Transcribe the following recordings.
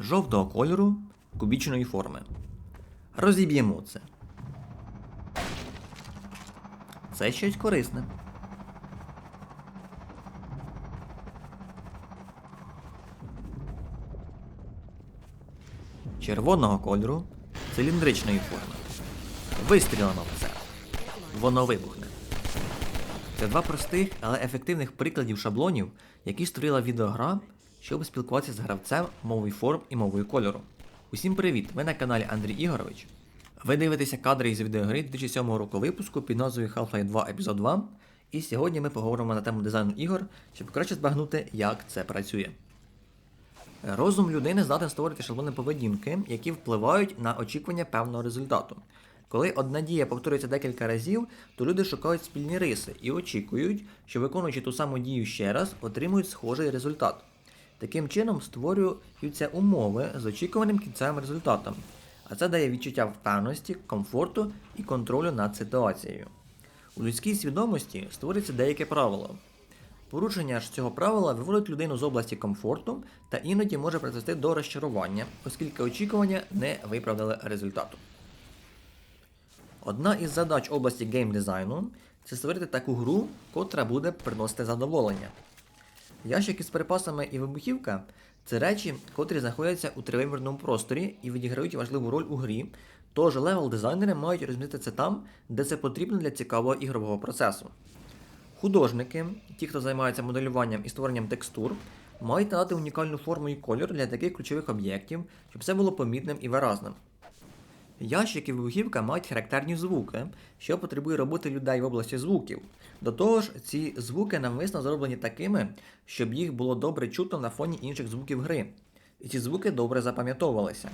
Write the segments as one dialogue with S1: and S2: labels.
S1: жовтого кольору кубічної форми. Розіб'ємо це. Це щось корисне. Червоного кольору циліндричної форми. Вистрілено в це. Воно вибухне. Це два простих, але ефективних прикладів шаблонів, які створила відеогра, щоб спілкуватися з гравцем мовою форм і мовою кольору. Усім привіт! Ви на каналі Андрій Ігорович. Ви дивитеся кадри із відеогри 2007 року випуску під назвою Half-Life 2 Епізод 2. І сьогодні ми поговоримо на тему дизайну ігор, щоб краще збагнути, як це працює. Розум людини здатен створити шаблони поведінки, які впливають на очікування певного результату. Коли одна дія повторюється декілька разів, то люди шукають спільні риси і очікують, що виконуючи ту саму дію ще раз, отримують схожий результат. Таким чином створюються умови з очікуваним кінцевим результатом, а це дає відчуття впевненості, комфорту і контролю над ситуацією. У людській свідомості створюється деяке правило. Порушення ж цього правила виводить людину з області комфорту та іноді може призвести до розчарування, оскільки очікування не виправдали результату. Одна із задач області геймдизайну це створити таку гру, котра буде приносити задоволення. Ящик із припасами і вибухівка це речі, котрі знаходяться у тривимірному просторі і відіграють важливу роль у грі, тож левел дизайнери мають розмістити це там, де це потрібно для цікавого ігрового процесу. Художники, ті, хто займається моделюванням і створенням текстур, мають надати унікальну форму і кольор для таких ключових об'єктів, щоб все було помітним і виразним. Ящик і вибухівка мають характерні звуки, що потребує роботи людей в області звуків. До того ж, ці звуки навмисно зроблені такими, щоб їх було добре чутно на фоні інших звуків гри. І ці звуки добре запам'ятовувалися.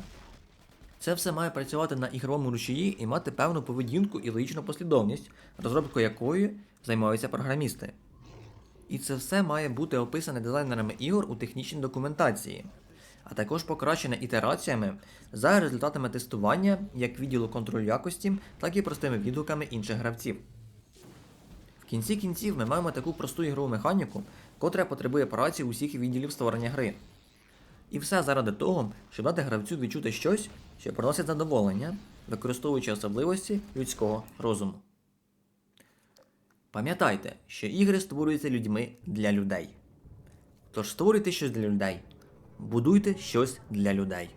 S1: Це все має працювати на ігровому рушії і мати певну поведінку і логічну послідовність, розробкою якої займаються програмісти. І це все має бути описане дизайнерами ігор у технічній документації, а також покращене ітераціями за результатами тестування як відділу контролю якості, так і простими відгуками інших гравців. В кінці кінців ми маємо таку просту ігрову механіку, котра потребує праці усіх відділів створення гри. І все заради того, щоб дати гравцю відчути щось, що приносить задоволення, використовуючи особливості людського розуму. Пам'ятайте, що ігри створюються людьми для людей. Тож створюйте щось для людей, будуйте щось для людей.